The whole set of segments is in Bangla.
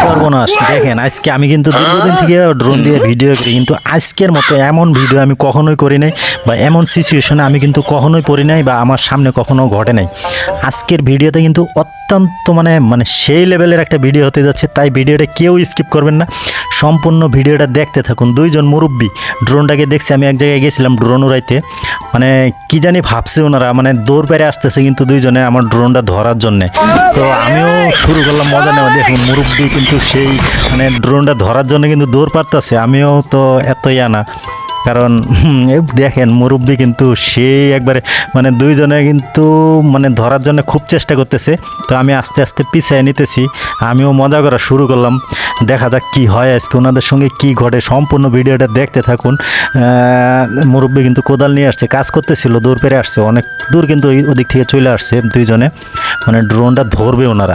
সর্বনাশ, দেখেন, আজকে আমি কিন্তু দীর্ঘদিন থেকে ড্রোন দিয়ে ভিডিও করি, কিন্তু আজকের মতো এমন ভিডিও আমি কখনোই করি নাই বা এমন সিচুয়েশনে আমি কিন্তু কখনোই পড়ি নাই বা আমার সামনে কখনো ঘটে নাই। আজকের ভিডিওতে কিন্তু অত্যন্ত মানে মানে সেই লেভেলের একটা ভিডিও হতে যাচ্ছে, তাই ভিডিওটা কেউ স্কিপ করবেন না। সম্পূর্ণ ভিডিওটা দেখতে থাকুন। দুইজন মুরব্বী ড্রোনটাকে দেখছি, আমি এক জায়গায় গেছিলাম ড্রোন উড়াইতে। মানে কি জানি ভাবছে ওনারা মানে দৌড় পেরে আসতেছে কিন্তু দুইজনে আমার ড্রোনটা ধরার জন্যে। তো আমিও শুরু করলাম, মজা নেওয়া, দেখুন, মুরব্বী কিন্তু সেই মানে ড্রোনটা ধরার জন্য কিন্তু দৌড় পারতেছে, আমিও তো এত ইয়া না কারণ দেখেন মুরব্বী কিন্তু সেই একবারে মানে দুইজনে কিন্তু মানে ধরার জন্য খুব চেষ্টা করতেছে। তো আমি আস্তে আস্তে পিছিয়ে নিতেছি, আমিও মজা করা শুরু করলাম। দেখা যাক কি হয় আজকে ওনাদের সঙ্গে কি ঘটে, সম্পূর্ণ ভিডিওটা দেখতে থাকুন। মুরব্বী কিন্তু কোদাল নিয়ে আসছে, কাজ করতেছিল দূর পেরে আসছে। অনেক দূর কিন্তু ওই- ওদিক থেকে চলে আসছে দুইজনে। মানে ড্রোনটা ধরবে ওনারা।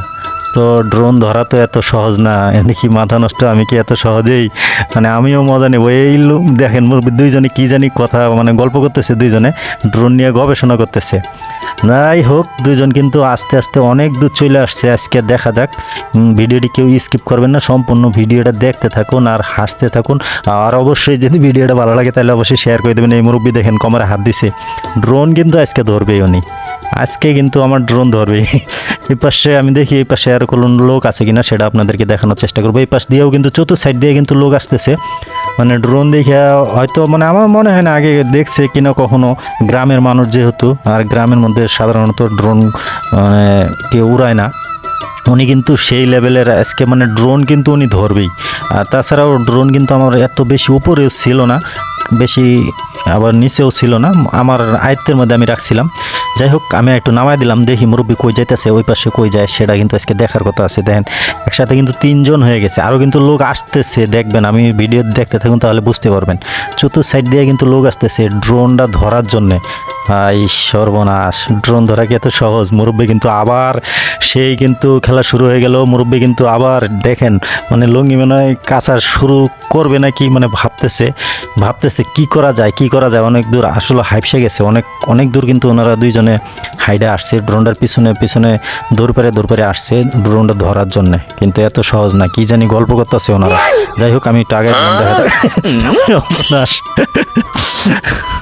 তো ড্রোন ধরা তো এত সহজ না এমনি কি মাথা নষ্ট, আমি কি এত সহজেই? মানে আমিও মজা নেব। এই দেখেন দুইজনে কি জানি কথা মানে গল্প করতেছে দুইজনে ড্রোন নিয়ে গবেষণা করতেছে। যাই হোক, দুইজন কিন্তু আস্তে আস্তে অনেক দূর চলে আসছে, আজকে দেখা যাক। ভিডিওটি কেউ স্কিপ করবেন না, সম্পূর্ণ ভিডিওটা দেখতে থাকুন আর হাসতে থাকুন। আর অবশ্যই যদি ভিডিওটা ভালো লাগে, তাহলে অবশ্যই শেয়ার করে দেবেন। এই মুরব্বী দেখেন, কমারে হাত দিছে। ড্রোন কিন্তু আজকে ধরবেই উনি। আজকে কিন্তু আমার ড্রোন ধরবে। এই পাশে আমি দেখি, এই পাশে আর কোনো লোক আছে কিনা সেটা আপনাদেরকে দেখানোর চেষ্টা করব। এই পাশ দিয়েও কিন্তু চতুর্থ সাইড দিয়ে কিন্তু লোক আসতেছে। মানে ড্রোন দেখে হয়তো মানে আমার মনে হয় না আগে দেখছে কিনা কখনো গ্রামের মানুষ যেহেতু, আর গ্রামের মধ্যে সাধারণত ড্রোন মানে কেউ উড়ায় না। উনি কিন্তু সেই লেভেলের আজকে মানে ড্রোন কিন্তু উনি ধরবেই। আর তাছাড়াও ড্রোন কিন্তু আমার এত বেশি উপরেও ছিল না, বেশি আবার নিচেও ছিল না। আমার আয়ত্তের মধ্যে আমি রাখছিলাম। যাই হোক আমি একটু নামাই দিলাম, দেখি মুরব্বী কই যাইতেছে, ওই পাশে কই যায়, সেটা কিন্তু আজকে দেখার কথা আছে। দেখেন, একসাথে কিন্তু তিনজন হয়ে গেছে। আরও কিন্তু লোক আসতেছে, দেখবেন, আমি ভিডিও দেখতে থাকুন তাহলে বুঝতে পারবেন। চতুর্থ সাইড দিয়ে কিন্তু লোক আসতেছে ড্রোনটা ধরার জন্যে। আই সর্বনাশ ড্রোন ধরা কি এত সহজ? মুরব্বী কিন্তু আবার সেই কিন্তু খেলা শুরু হয়ে গেল। মুরব্বী কিন্তু আবার দেখেন মানে লঙ্গি মনে হয় শুরু করবে নাকি মানে ভাবতেছে। ভাবতেছে, কি করা যায়, কি করা যায়? অনেক দূর, আসলে হাইপসে গেছে। অনেক অনেক দূর কিন্তু ওনারা দুইজনে হাইডে আসছে ড্রোনটার পিছনে পিছনে দূর পেরে দূর পেরে আসছে ড্রোনটা ধরার জন্য। কিন্তু এত সহজ না কি জানি গল্প করতেছে ওনারা। যাই হোক আমি টার্গেট দেখা।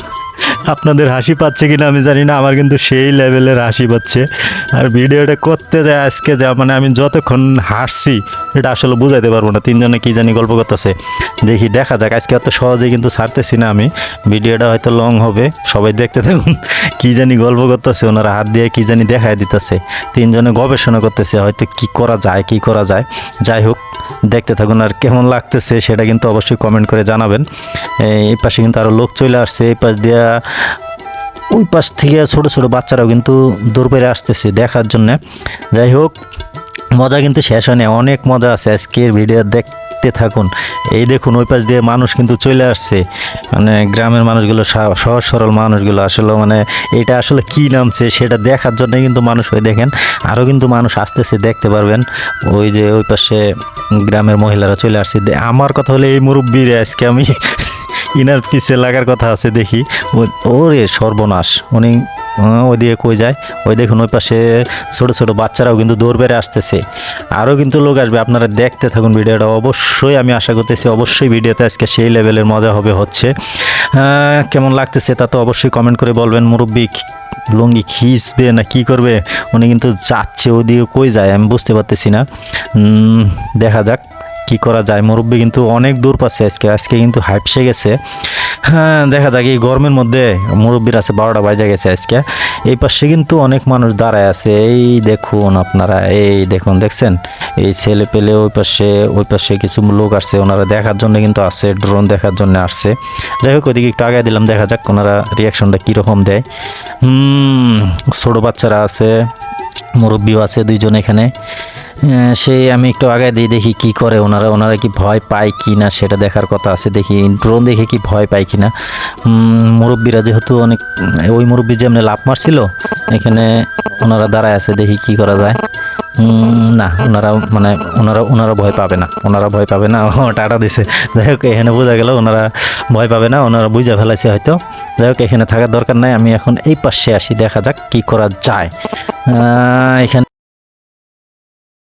আপনাদের হাসি পাচ্ছে কিনা আমি জানি না, আমার কিন্তু সেই লেভেলের হাসি পাচ্ছে। আর ভিডিওটা করতে যায় আজকে যা মানে আমি যতক্ষণ হাসছি, এটা আসলে বুঝাইতে পারব না, তিনজনে কি জানি গল্প করতেছে। দেখি, দেখা যাক, আজকে এত সহজে কিন্তু ছাড়তেছি না আমি। ভিডিওটা হয়তো লং হবে, সবাই দেখতে থাকুন, কি জানি গল্প করতেছে, ওনারা হাত দিয়ে কি জানি দেখায় দিতেছে। তিনজনে গবেষণা করতেছে, হয়তো কি করা যায়, কি করা যায়। যাই হোক, দেখতে থাকুন আর কেমন লাগতেছে, সেটা কিন্তু অবশ্যই কমেন্ট করে জানাবেন। এই পাশে কিন্তু আরও লোক চলে আসছে, এই পাশ দিয়া ওই পাশ থেকে ছোট ছোট বাচ্চারাও কিন্তু দৌড় পেরে আসতেছে দেখার জন্য। যাই হোক, মজা কিন্তু শেষ হয়নি, অনেক মজা আছে আজকের ভিডিও দেখতে থাকুন। এই দেখুন, ওই পাশ দিয়ে মানুষ কিন্তু চলে আসছে। মানে গ্রামের মানুষগুলো সহজ সরল মানুষগুলো আসলে মানে এটা আসলে কি নামছে সেটা দেখার জন্য কিন্তু মানুষ ওই দেখেন। আরও কিন্তু মানুষ আসতেছে, দেখতে পারবেন। ওই যে ওই পাশে গ্রামের মহিলারা চলে আসছে। আমার কথা হলে এই মুরব্বীরে আজকে আমি। ইনার পিছে লাগার কথা আছে দেখি। ওরে সর্বনাশ। উনি আহ, ওইদিকে কই যায়? ওই দেখুন ওই পাশে ছোট ছোট বাচ্চারাও কিন্তু দৌড় বেড়ে আসতেছে। আরও কিন্তু লোক আসবে আপনারা দেখতে থাকুন ভিডিওটা। অবশ্যই আমি আশা করতেছি অবশ্যই ভিডিওতে আজকে সেই লেভেলের মজা হবে হচ্ছে। কেমন লাগতেছে তা তো অবশ্যই কমেন্ট করে বলবেন। মুরব্বী লুঙ্গি খিঁচবে না কি করবে? উনি কিন্তু যাচ্ছে ওদিকে কই যায়? আমি বুঝতে পারতেছি না। দেখা যাক। কি করা যায়? মুরব্বী কিন্তু অনেক দূর পাচ্ছে আজকে। আজকে কিন্তু হাইপসে গেছে। হ্যাঁ দেখা যাক, এই গরমের মধ্যে মুরব্বীর আছে বারোটা বাজে গেছে আজকে। এই পাশে কিন্তু অনেক মানুষ দাঁড়ায় আছে। এই দেখুন আপনারা, এই দেখুন, দেখছেন? এই ছেলে পেলে ওই পাশে ওই পাশে কিছু লোক আসছে। ওনারা দেখার জন্য কিন্তু আসছে ড্রোন দেখার জন্য আসছে। যাই হোক, ওইদিকে একটু আগে দিলাম, দেখা যাক ওনারা রিয়াকশনটা কীরকম দেয়। ছোটো বাচ্চারা আছে, মুরব্বীও আছে দুইজন এখানে। আহ, সেই আমি একটু আগে দিয়ে দেখি কি করে ওনারা ওনারা কি ভয় পায় কি না সেটা দেখার কথা আছে। দেখি ড্রোন দেখে কি ভয় পায় কি না। মুরব্বীরা যেহেতু অনেক ওই মুরব্বী যেমনি লাভ মারছিল এখানে ওনারা দাঁড়ায় আছে দেখি কি করা যায়। না ওনারা মানে ওনারা ওনারা ভয় পাবে না ওনারা ভয় পাবে না টাটা দিছে। যাই হোক এখানে বোঝা গেল ওনারা ভয় পাবে না ওনারা বুঝে ফেলাইছে হয়তো। যাই হোক এখানে থাকার দরকার নাই আমি এখন এই পাশে আসি দেখা যাক কি করা যায়। এখানে